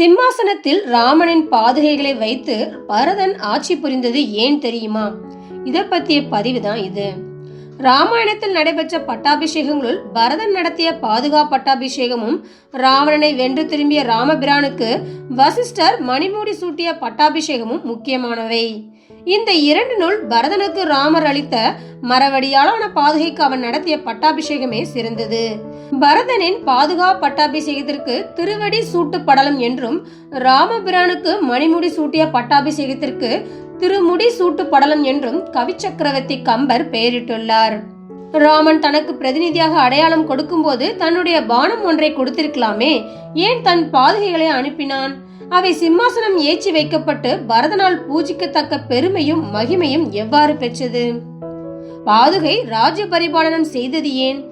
சிம்மாசனத்தில் ராமனின் பாதுகைகளை வைத்து பரதன் ஆட்சி புரிந்தது ஏன் தெரியுமா? இதை பத்திய பதிவு தான் இது. ராமாயணத்தில் நடைபெற்ற பட்டாபிஷேகங்களுள் பரதன் நடத்திய பாதுகா பட்டாபிஷேகமும் ராவணனை வென்று திரும்பிய ராமபிரானுக்கு வசிஷ்டர் மணிமூடி சூட்டிய பட்டாபிஷேகமும் முக்கியமானவை. இந்த இரண்டு நூல் பரதனுக்கு ராமர் அளித்த மரவடியாலான பாதுகைக்கு அவன் நடத்திய பட்டாபிஷேகமே சிறந்தது. பரதனின் பாதுகா பட்டாபிஷேகத்திற்கு திருவடி சூட்டு படலம் என்றும் ராமபிரானுக்கு மணிமுடி சூட்டிய பட்டாபிஷேகத்திற்கு திருமுடி சூட்டு படலம் என்றும் கவி சக்கரவர்த்தி கம்பர் பெயரிட்டுள்ளார். ராமன் தனக்கு பிரதிநிதியாக அடையாளம் கொடுக்கும்போது தன்னுடைய பானம் ஒன்றை கொடுத்திருக்கலாமே ஏன் தன் பாதுகைகளை அனுப்பினான்? அவை சிம்மாசனம் ஏற்றி வைக்கப்பட்டு பரதனால் பூஜிக்கத்தக்க பெருமையும் மகிமையும் எவ்வாறு பெற்றது? பாதுகை ராஜ்ய பரிபாலனம் செய்தது ஏன்?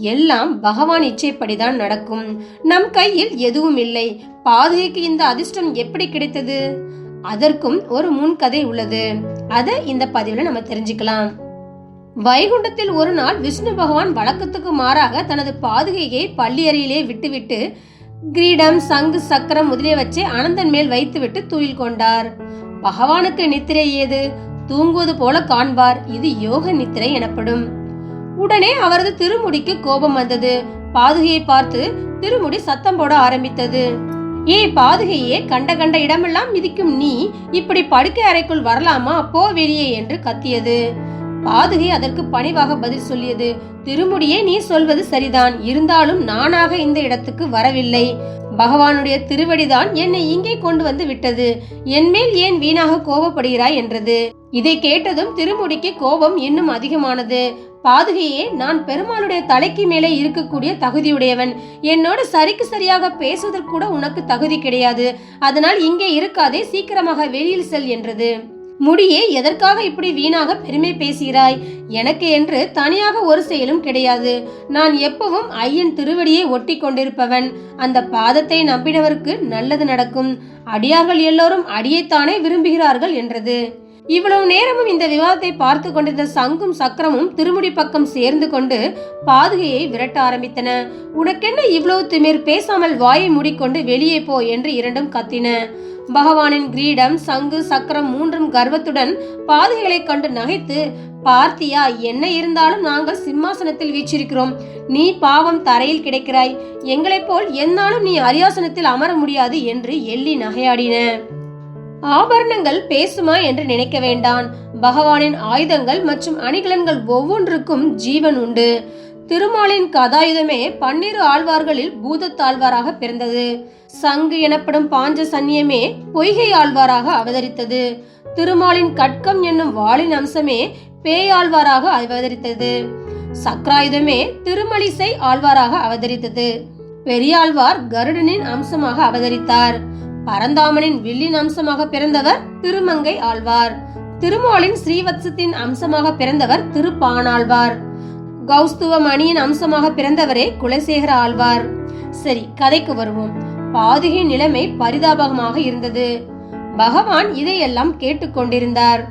எல்லாம் பகவான் இச்சைப்படிதான் நடக்கும். நம் கையில் எதுவும் இல்லை. பாதுகைக்கு இந்த அதிர்ஷ்டம் எப்படி கிடைத்தது? அதற்கும் ஒரு முன்கதை உள்ளது. அதை இந்த பதிவுல நம்ம தெரிஞ்சுக்கலாம். வைகுண்டத்தில் ஒரு நாள் விஷ்ணு பகவான் வழக்கத்துக்கு மாறாக தனது பாதுகையை பள்ளியறையிலே விட்டுவிட்டு கிரீடம் சங்கு சக்கரம் முதலிய வச்சு அனந்தன் மேல் வைத்துவிட்டு தூயில் கொண்டார். பகவானுக்கு நித்திரை ஏது? தூங்குவது போல காண்பார். இது யோக நித்திரை எனப்படும். உடனே அவரது திருமுடிக்கு கோபம் வந்தது. பாதுகையை பார்த்து திருமுடி சத்தம் போட ஆரம்பித்தது. ஏ பாதுகையே கண்ட கண்ட இடமெல்லாம் மிதிக்கும் நீ இப்படி படுக்கை அறைக்குள் வரலாமா? போ வெளியே என்று கத்தியது. பாதுகை அதற்கு பணிவாக பதில் சொல்லியது. திருமுடியே நீ சொல்வது சரிதான். இருந்தாலும் நானாக இந்த இடத்துக்கு வரவில்லை. பகவானுடைய திருவடிதான் என்னை இங்கே கொண்டு வந்து விட்டது. என்மேல் ஏன் வீணாக கோபப்படுகிறாய்? என்றது. இதை கேட்டதும் திருமுடிக்கு கோபம் இன்னும் அதிகமானது. பாதுகையே நான் பெருமாளுடைய தலைக்கு மேலே இருக்கக்கூடிய தகுதியுடையவன். என்னோட சரிக்கு சரியாக பேசுவதற்கு கூட உனக்கு தகுதி கிடையாது. அதனால் இங்கே இருக்காதே சீக்கிரமாக வெளியில் செல் என்றது. முடியே எதற்காக இப்படி வீணாக பெருமை பேசுகிறாய்? எனக்கு என்று தனியாக ஒரு செயலும் கிடையாது. நான் எப்பவும் ஐயன் திருவடியை ஒட்டி கொண்டிருப்பவன். அந்த பாதத்தை நம்பினவருக்கு நல்லது நடக்கும். அடியார்கள் எல்லோரும் அடியைத்தானே விரும்புகிறார்கள் என்றது. இவ்வளவு நேரமும் இந்த விவாதத்தை பார்த்து கொண்டிருந்த சங்கும் சக்கரமும் திருமுடி பக்கம் சேர்ந்து கொண்டு பாதுகையை விரட்ட ஆரம்பித்தன. உனக்கென்ன இவ்வளவு திமிர்? பேசாமல் வாயை மூடிக்கொண்டு வெளியே போ என்று இரண்டும் கத்தின. பகவானின் கிரீடம் சங்கு சக்கரம் மூன்றும் கர்வத்துடன் பாதுகைகளை கண்டு நகைத்து பார்த்தியா என்ன இருந்தாலும் நாங்கள் சிம்மாசனத்தில் வீச்சிருக்கிறோம். நீ பாவம் தரையில் கிடைக்கிறாய். எங்களைப் போல் எந்நாளும் நீ அரியாசனத்தில் அமர முடியாது என்று எள்ளி நகையாடின. ஆபரணங்கள் பேசுமா என்று நினைக்க வேண்டாம். பகவானின் ஆயுதங்கள் மற்றும் அணிகலன்கள் ஒவ்வொன்றுக்கும் ஜீவன் உண்டு. திருமாலின் கதாயுதமே பன்னிரு ஆழ்வார்களில் பூதத்தாழ்வாராக பிறந்தது. சங்கு எனப்படும் பாஞ்ச சன்னியமே பொய்கை ஆழ்வாராக அவதரித்தது. திருமாலின் கட்கம் என்னும் வாளின் அம்சமே பேயாழ்வாராக அவதரித்தது. சக்ராயுதமே திருமலிசை ஆழ்வாராக அவதரித்தது. பெரியாழ்வார் கருடனின் அம்சமாக அவதரித்தார். பரந்தாமனின் வில்லின் அம்சமாக பிறந்தவர் திருமங்கை ஆழ்வார். திருமாலின் ஸ்ரீவத்சத்தின் அம்சமாக பிறந்தவர் திருப்பானாழ்வார் கௌஸ்துவ மணியின் அம்சமாக பிறந்தவரே குலசேகர ஆழ்வார். சரி கதைக்கு வருவோம். பாதுகையின் நிலைமை பரிதாபகமாக இருந்தது. பகவான் இதையெல்லாம் கேட்டுக்கொண்டிருந்தார்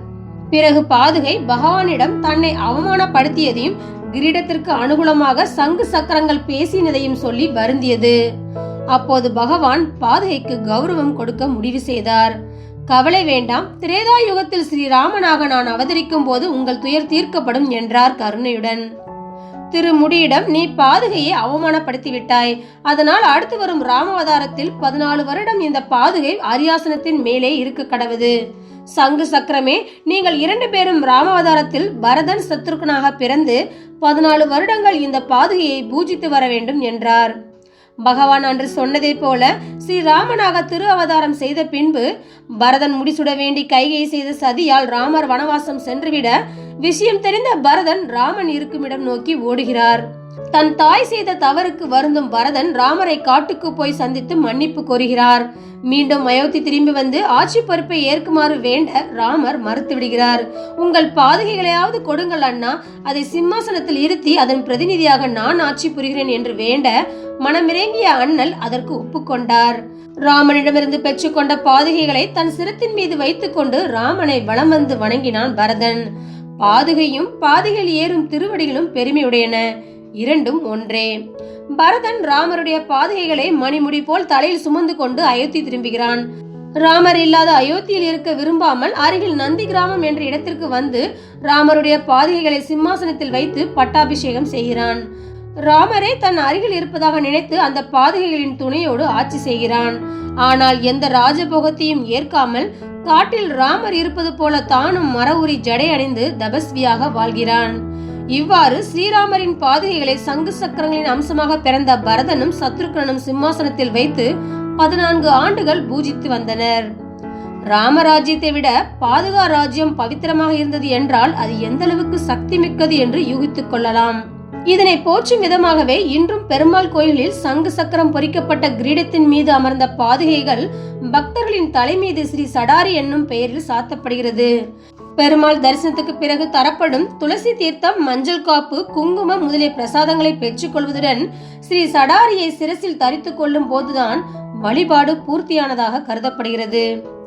பிறகு பாதுகை பகவானிடம் தன்னை அவமானப்படுத்தியதையும் கிரீடத்திற்கு அனுகூலமாக சங்கு சக்கரங்கள் பேசினதையும் சொல்லி வருந்தியது. அப்போது பகவான் பாதுகைக்கு கௌரவம் கொடுக்க முடிவு செய்தார். கவலை வேண்டாம் திரேதா யுகத்தில் ஸ்ரீராமனாக நான் அவதரிக்கும் போது உங்கள் துயர் தீர்க்கப்படும் என்றார் கருணையுடன். திருமுடியிடம் நீ பாதுகையை அவமானப்படுத்தி விட்டாய் அதனால் அடுத்து வரும் ராமவதாரத்தில் பதினாலு வருடம் இந்த பாதுகை அரியாசனத்தின் மேலே இருக்க கடவுது. சங்கு சக்கரமே நீங்கள் இரண்டு பேரும் ராமவதாரத்தில் பரதன் சத்ருகனாக பிறந்து பதினாலு வருடங்கள் இந்த பாதுகையை பூஜித்து வர வேண்டும் என்றார். பகவான் அன்று சொன்னதைப் போல ஸ்ரீராமனாக திரு அவதாரம் செய்த பின்பு பரதன் முடிசுட வேண்டி கைகை செய்த சதியால் ராமர் வனவாசம் சென்றுவிட விஷயம் தெரிந்த பரதன் ராமன் இருக்குமிடம் நோக்கி ஓடுகிறார். தன் தாய் செய்த தவறுக்கு வருந்தும் பரதன் ராமரை காட்டுக்கு போய் சந்தித்து மன்னிப்பு கோருகிறார். மீண்டும் அயோத்தி திரும்பி வந்து ஆட்சி பொறுப்பை ஏற்குமாறு வேண்ட ராமர் மறுத்துவிடுகிறார். உங்கள் பாதுகைகளையாவது கொடுங்கள் அண்ணா. அதை சிம்மாசனத்தில் இருத்தி அதன் பிரதிநிதியாக நான் ஆட்சி புரிகிறேன் என்று வேண்ட மனமிறங்கிய அண்ணல் அதற்கு ஒப்புக்கொண்டார் ராமனிடமிருந்து பெற்றுக்கொண்ட பாதுகைகளை தன் சிரத்தின் மீது வைத்துக்கொண்டு ராமனை வலம் வந்து வணங்கினான் பரதன். பாதுகையும் பாதையில் ஏறும் திருவடிகளும் பெருமையுடையன. இரண்டும் ஒன்றே. பரதன் ராமருடைய பாதுகைகளை மணிமுடி போல் தலையில் சுமந்து கொண்டு அயோத்தி திரும்புகிறான். ராமர் இல்லாத அயோத்தியில் இருக்க விரும்பாமல் அருகில் நந்தி கிராமம் என்ற இடத்திற்கு வந்து ராமருடைய பாதுகைகளை சிம்மாசனத்தில் வைத்து பட்டாபிஷேகம் செய்கிறான். ராமரே தன் அருகில் இருப்பதாக நினைத்து அந்த பாதுகைகளின் துணையோடு ஆட்சி செய்கிறான். ஆனால் எந்த ராஜபோகத்தையும் ஏற்காமல் காட்டில் ராமர் இருப்பது போல தானும் மர உரி ஜடை அணிந்து தபஸ்வியாக வாழ்கிறான். இவ்வாறு ஸ்ரீராமரின் பாதுகைகளை சங்கு சக்கரங்களின் அம்சமாக பிறந்த பரதனும் சத்ருக்கனும் சிம்மாசனத்தில் வைத்து பதினான்கு ஆண்டுகள் பூஜித்து வந்தனர். ராமராஜ்யத்தை விட பாதுகா ராஜ்யம் பவித்திரமாக இருந்தது என்றால் அது எந்தளவுக்கு சக்தி மிக்கது என்று யூகித்துக் கொள்ளலாம். இதனை போற்றும் விதமாகவே இன்றும் பெருமாள் கோயிலில் சங்கு சக்கரம் பொறிக்கப்பட்ட கிரீடத்தின் மீது அமர்ந்த பாதுகைகள் பக்தர்களின் தலைமீது ஸ்ரீ சடாரி என்னும் பெயரில் சாத்தப்படுகிறது. பெருமாள் தரிசனத்துக்கு பிறகு தரப்படும் துளசி தீர்த்தம் மஞ்சள் காப்பு குங்குமம் முதலிய பிரசாதங்களை பெற்றுக்கொள்வதுடன் ஸ்ரீ சடாரியை சிரசில் தரித்துக் கொள்ளும் போதுதான் வழிபாடு பூர்த்தியானதாக கருதப்படுகிறது.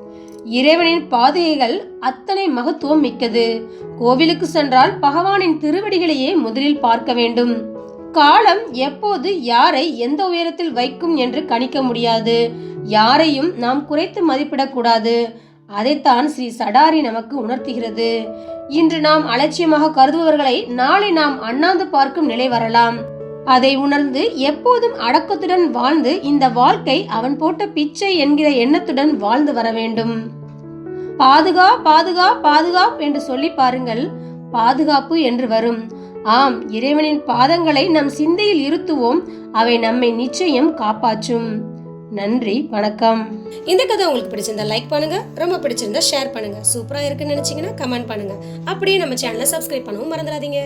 இறைவனின் பாதைகள் அத்தனை மகத்துவம் மிக்கது. கோவிலுக்கு சென்றால் பகவானின் திருவடிகளையே முதலில் பார்க்க வேண்டும். காலம் எப்போது யாரை எந்த உயரத்தில் வைக்கும் என்று கணிக்க முடியாது. யாரையும் நாம் குறைத்து மதிப்பிடக்கூடாது. அதைத்தான் ஸ்ரீ சடாரி நமக்கு உணர்த்துகிறது. இன்று நாம் அலட்சியமாக கருதுபவர்களை நாளை நாம் அண்ணாந்து பார்க்கும் நிலை வரலாம். அதை உணர்ந்து எப்போதும் அடக்கத்துடன் வாழ்ந்து இந்த வாழ்க்கை அவன் போட்ட பிச்சை என்கிற எண்ணத்துடன் வாழ்ந்து வர வேண்டும். பாதுகா பாதுகா பாதுகாப் என்று சொல்லி பாருங்கள். பாதுகாப்பு என்று வரும். ஆம் இறைவனின் பாதங்களை நம் சிந்தையில் இருத்துவோம். அவை நம்மை நிச்சயம் காப்பாற்றும். நன்றி வணக்கம். இந்த கதை உங்களுக்கு பிடிச்சிருந்தா லைக் பண்ணுங்க. ரொம்ப பிடிச்சிருந்தா ஷேர் பண்ணுங்க. சூப்பரா இருக்குன்னு நினைச்சீங்கன்னா கமெண்ட் பண்ணுங்க. அப்படியே நம்ம சேனலை சப்ஸ்கிரைப் பண்ணவும் மறந்துடாதீங்க.